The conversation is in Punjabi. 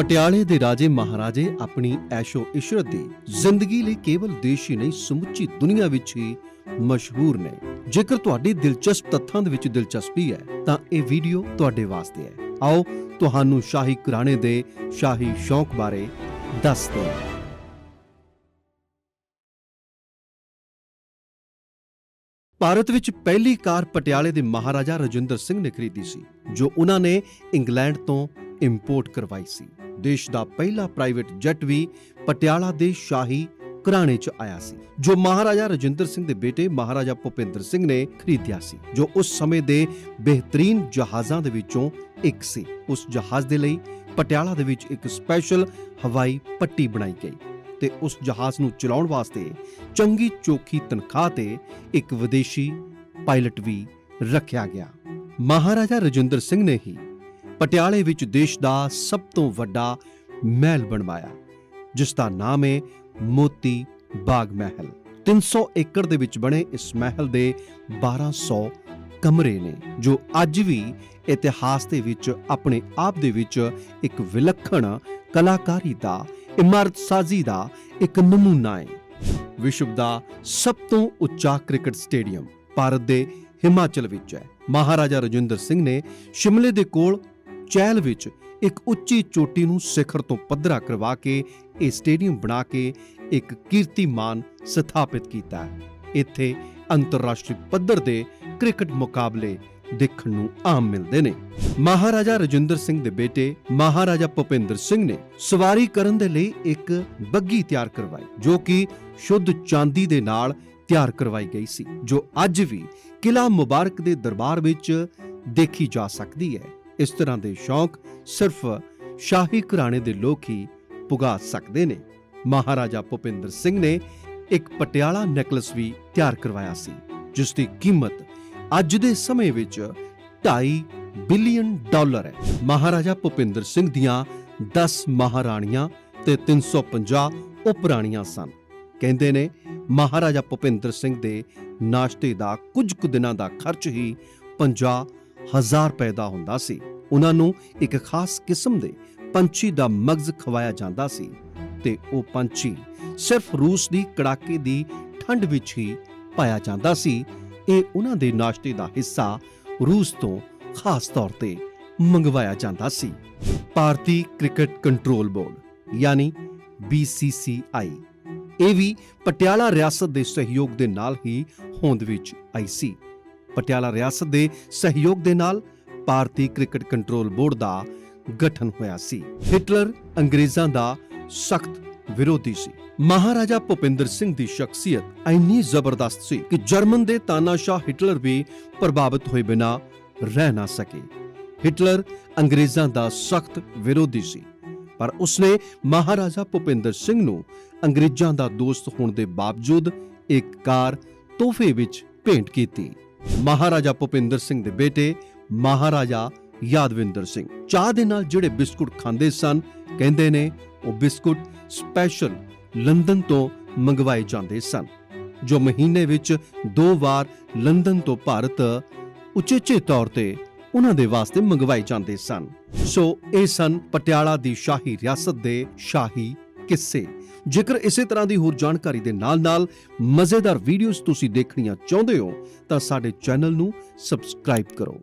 ਪਟਿਆਲੇ ਦੇ ਰਾਜੇ ਮਹਾਰਾਜੇ ਆਪਣੀ ਐਸ਼ੋ ਇਸ਼ਰਤ ਦੀ ਜ਼ਿੰਦਗੀ ਲਈ ਕੇਵਲ ਦੇਸ਼ ਹੀ ਨਹੀਂ, ਸਮੁੱਚੀ ਦੁਨੀਆ ਵਿੱਚ ਹੀ ਮਸ਼ਹੂਰ ਨੇ। ਜੇਕਰ ਤੁਹਾਡੀ ਦਿਲਚਸਪ ਤੱਥਾਂ ਦੇ ਵਿੱਚ ਦਿਲਚਸਪੀ ਹੈ, ਤਾਂ ਇਹ ਵੀਡੀਓ ਤੁਹਾਡੇ ਵਾਸਤੇ ਹੈ। ਆਓ, ਤੁਹਾਨੂੰ ਸ਼ਾਹੀ ਘਰਾਣੇ ਦੇ ਸ਼ਾਹੀ ਸ਼ੌਂਕ ਬਾਰੇ ਦੱਸਦੇ ਹਾਂ। ਭਾਰਤ ਵਿੱਚ ਪਹਿਲੀ ਕਾਰ ਪਟਿਆਲੇ ਦੇ ਮਹਾਰਾਜਾ ਰਜਿੰਦਰ ਸਿੰਘ ਨੇ ਖਰੀਦੀ ਸੀ, ਜੋ ਉਹਨਾਂ ਨੇ ਇੰਗਲੈਂਡ ਤੋਂ ਇੰਪੋਰਟ ਕਰਵਾਈ ਸੀ। ਦੇਸ਼ ਦਾ ਪਹਿਲਾ ਪ੍ਰਾਈਵੇਟ ਜੈਟ ਵੀ ਪਟਿਆਲਾ ਦੇ ਸ਼ਾਹੀ ਘਰਾਣੇ 'ਚ ਆਇਆ ਸੀ, ਜੋ ਮਹਾਰਾਜਾ ਰਜਿੰਦਰ ਸਿੰਘ ਦੇ ਬੇਟੇ ਮਹਾਰਾਜਾ ਭੁਪਿੰਦਰ ਸਿੰਘ ਨੇ ਖਰੀਦਿਆ ਸੀ, ਜੋ ਉਸ ਸਮੇਂ ਦੇ ਬਿਹਤਰੀਨ ਜਹਾਜ਼ਾਂ ਦੇ ਵਿੱਚੋਂ ਇੱਕ ਸੀ। ਉਸ ਜਹਾਜ਼ ਦੇ ਲਈ ਪਟਿਆਲਾ ਦੇ ਵਿੱਚ ਇੱਕ ਸਪੈਸ਼ਲ ਹਵਾਈ ਪੱਟੀ ਬਣਾਈ ਗਈ। ਤੇ ਉਸ ਜਹਾਜ਼ ਨੂੰ ਚਲਾਉਣ ਵਾਸਤੇ ਚੰਗੀ ਚੋਖੀ ਤਨਖਾਹ ਤੇ ਇੱਕ ਵਿਦੇਸ਼ੀ ਪਾਇਲਟ ਵੀ ਰੱਖਿਆ ਗਿਆ। ਮਹਾਰਾਜਾ ਰਜਿੰਦਰ ਸਿੰਘ ਨੇ ਹੀ ਪਟਿਆਲੇ ਵਿੱਚ ਦੇਸ਼ ਦਾ ਸਭ ਤੋਂ ਵੱਡਾ ਮਹਿਲ ਬਣਵਾਇਆ, ਜਿਸ ਦਾ ਨਾਮ ਹੈ ਮੋਤੀ ਬਾਗ ਮਹਿਲ। 300 ਏਕੜ ਦੇ ਵਿੱਚ ਬਣੇ ਇਸ ਮਹਿਲ ਦੇ 1200 ਕਮਰੇ ਨੇ, ਜੋ ਅੱਜ ਵੀ ਇਤਿਹਾਸ ਦੇ ਵਿੱਚ, ਆਪਣੇ ਆਪ ਦੇ ਵਿੱਚ ਇੱਕ ਵਿਲੱਖਣ ਕਲਾਕਾਰੀ ਦਾ ਇਮਾਰਤ ਸਾਜ਼ੀ ਦਾ ਇੱਕ ਨਮੂਨਾ ਹੈ। ਵਿਸ਼ਵ ਦਾ ਸਭ ਤੋਂ ਉੱਚਾ ਕ੍ਰਿਕਟ ਸਟੇਡੀਅਮ ਭਾਰਤ ਦੇ ਹਿਮਾਚਲ ਵਿੱਚ ਹੈ। ਮਹਾਰਾਜਾ ਰਜਿੰਦਰ ਸਿੰਘ ਨੇ ਸ਼ਿਮਲੇ ਦੇ ਕੋਲ ਚਹਿਲ ਵਿੱਚ ਇੱਕ ਉੱਚੀ ਚੋਟੀ ਨੂੰ ਸਿਖਰ ਤੋਂ ਪੱਧਰਾ ਕਰਵਾ ਕੇ ਇਹ ਸਟੇਡੀਅਮ ਬਣਾ ਕੇ ਇੱਕ ਕੀਰਤੀਮਾਨ ਸਥਾਪਿਤ ਕੀਤਾ ਇੱਥੇ ਅੰਤਰਰਾਸ਼ਟਰੀ ਪੱਧਰ ਦੇ ਕ੍ਰਿਕਟ ਮੁਕਾਬਲੇ ਦੇਖਣ ਨੂੰ ਆਮ ਮਿਲਦੇ ਨੇ। ਮਹਾਰਾਜਾ ਰਜਿੰਦਰ ਸਿੰਘ ਦੇ ਬੇਟੇ ਮਹਾਰਾਜਾ ਭੁਪਿੰਦਰ ਸਿੰਘ ਨੇ ਸਵਾਰੀ ਕਰਨ ਦੇ ਲਈ ਇੱਕ ਬੱਗੀ ਤਿਆਰ ਕਰਵਾਈ, ਜੋ ਕਿ ਸ਼ੁੱਧ ਚਾਂਦੀ ਦੇ ਨਾਲ ਤਿਆਰ ਕਰਵਾਈ ਗਈ ਸੀ, ਜੋ ਅੱਜ ਵੀ ਕਿਲਾ ਮੁਬਾਰਕ ਦੇ ਦਰਬਾਰ ਵਿੱਚ ਦੇਖੀ ਜਾ ਸਕਦੀ ਹੈ। ਇਸ ਤਰ੍ਹਾਂ ਦੇ ਸ਼ੌਂਕ ਸਿਰਫ ਸ਼ਾਹੀ ਘਰਾਣੇ ਦੇ ਲੋਕ ਹੀ ਪੁਗਾ ਸਕਦੇ ਨੇ। ਮਹਾਰਾਜਾ ਭੁਪਿੰਦਰ ਸਿੰਘ ਨੇ ਇੱਕ ਪਟਿਆਲਾ ਨੈਕਲਸ ਵੀ ਤਿਆਰ ਕਰਵਾਇਆ ਸੀ, ਜਿਸ ਦੀ ਕੀਮਤ ਅੱਜ ਦੇ ਸਮੇਂ ਵਿੱਚ 2.5 ਬਿਲੀਅਨ ਡਾਲਰ ਹੈ। ਮਹਾਰਾਜਾ ਭੁਪਿੰਦਰ ਸਿੰਘ ਦੀਆਂ 10 ਮਹਾਰਾਣੀਆਂ ਤੇ 350 ਉਪਰਾਣੀਆਂ ਸਨ। ਕਹਿੰਦੇ ਨੇ, ਮਹਾਰਾਜਾ ਭੁਪਿੰਦਰ ਸਿੰਘ ਦੇ ਨਾਸ਼ਤੇ ਦਾ ਕੁਝ ਕੁ ਦਿਨਾਂ ਦਾ ਖਰਚ ਹੀ 50 ਹਜ਼ਾਰ ਰੁਪਏ ਦਾ ਹੁੰਦਾ ਸੀ। ਉਹਨਾਂ ਨੂੰ ਇੱਕ ਖਾਸ ਕਿਸਮ ਦੇ ਪੰਛੀ ਦਾ ਮਗਜ਼ ਖਵਾਇਆ ਜਾਂਦਾ ਸੀ ਤੇ ਉਹ ਪੰਛੀ ਸਿਰਫ ਰੂਸ ਦੀ ਕੜਾਕੇ ਦੀ ਠੰਡ ਵਿੱਚ ਹੀ ਪਾਇਆ ਜਾਂਦਾ ਸੀ। ਇਹ ਉਹਨਾਂ ਦੇ ਨਾਸ਼ਤੇ ਦਾ ਹਿੱਸਾ ਰੂਸ ਤੋਂ ਖਾਸ ਤੌਰ ਤੇ ਮੰਗਵਾਇਆ ਜਾਂਦਾ ਸੀ। ਭਾਰਤੀ ਕ੍ਰਿਕਟ ਕੰਟਰੋਲ ਬੋਰਡ, ਯਾਨੀ BCCI ਇਹ ਵੀ ਪਟਿਆਲਾ ਰਿਆਸਤ ਦੇ ਸਹਿਯੋਗ ਦੇ ਨਾਲ ਹੀ ਹੋਂਦ ਵਿੱਚ ਆਈ ਸੀ। ਪਟਿਆਲਾ ਰਿਆਸਤ ਦੇ ਸਹਿਯੋਗ ਦੇ ਨਾਲ ਭਾਰਤੀ ਕ੍ਰਿਕਟ ਕੰਟਰੋਲ ਬੋਰਡ ਦਾ ਗਠਨ ਹੋਇਆ ਸੀ। ਹਿਟਲਰ ਅੰਗਰੇਜ਼ਾਂ ਦਾ ਸਖਤ ਵਿਰੋਧੀ ਸੀ। ਮਹਾਰਾਜਾ ਭੁਪਿੰਦਰ ਸਿੰਘ ਦੀ ਸ਼ਖਸੀਅਤ ਇੰਨੀ ਜ਼ਬਰਦਸਤ ਸੀ ਕਿ ਜਰਮਨ ਦੇ ਤਾਨਾਸ਼ਾਹ ਹਿਟਲਰ ਵੀ ਪ੍ਰਭਾਵਿਤ ਹੋਏ ਬਿਨਾ ਰਹਿ ਨਾ ਸਕੇ। ਹਿਟਲਰ ਅੰਗਰੇਜ਼ਾਂ ਦਾ ਸਖਤ ਵਿਰੋਧੀ ਸੀ, ਪਰ ਉਸਨੇ ਮਹਾਰਾਜਾ ਭੁਪਿੰਦਰ ਸਿੰਘ ਨੂੰ ਅੰਗਰੇਜ਼ਾਂ ਦਾ ਦੋਸਤ ਹੋਣ ਦੇ ਬਾਵਜੂਦ ਇੱਕ ਕਾਰ ਤੋਹਫੇ ਵਿੱਚ ਭੇਂਟ ਕੀਤੀ। ਮਹਾਰਾਜਾ ਭੁਪਿੰਦਰ ਸਿੰਘ ਦੇ ਬੇਟੇ ਮਹਾਰਾਜਾ ਯਾਦਵਿੰਦਰ ਸਿੰਘ ਚਾਹ ਦੇ ਨਾਲ ਜਿਹੜੇ ਬਿਸਕੁਟ ਖਾਂਦੇ ਸਨ ਕਹਿੰਦੇ ਨੇ ਉਹ ਬਿਸਕੁਟ ਸਪੈਸ਼ਲ ਲੰਡਨ ਤੋਂ ਮੰਗਵਾਏ ਜਾਂਦੇ ਸਨ, ਜੋ ਮਹੀਨੇ ਵਿੱਚ ਦੋ ਵਾਰ ਲੰਡਨ ਤੋਂ ਭਾਰਤ ਉਚੇਚੇ ਤੌਰ ਤੇ ਉਹਨਾਂ ਦੇ ਵਾਸਤੇ ਮੰਗਵਾਏ ਜਾਂਦੇ ਸਨ। ਸੋ ਇਹ ਸਨ ਪਟਿਆਲਾ ਦੀ ਸ਼ਾਹੀ ਰਿਆਸਤ ਦੇ ਸ਼ਾਹੀ ਕਿੱਸੇ। ਜੇਕਰ ਇਸੇ ਤਰ੍ਹਾਂ ਦੀ ਹੋਰ ਜਾਣਕਾਰੀ ਦੇ ਨਾਲ-ਨਾਲ ਮਜ਼ੇਦਾਰ ਵੀਡੀਓਜ਼ ਤੁਸੀਂ ਦੇਖਣੀਆਂ ਚਾਹੁੰਦੇ ਹੋ, ਤਾਂ ਸਾਡੇ ਚੈਨਲ ਨੂੰ ਸਬਸਕ੍ਰਾਈਬ ਕਰੋ।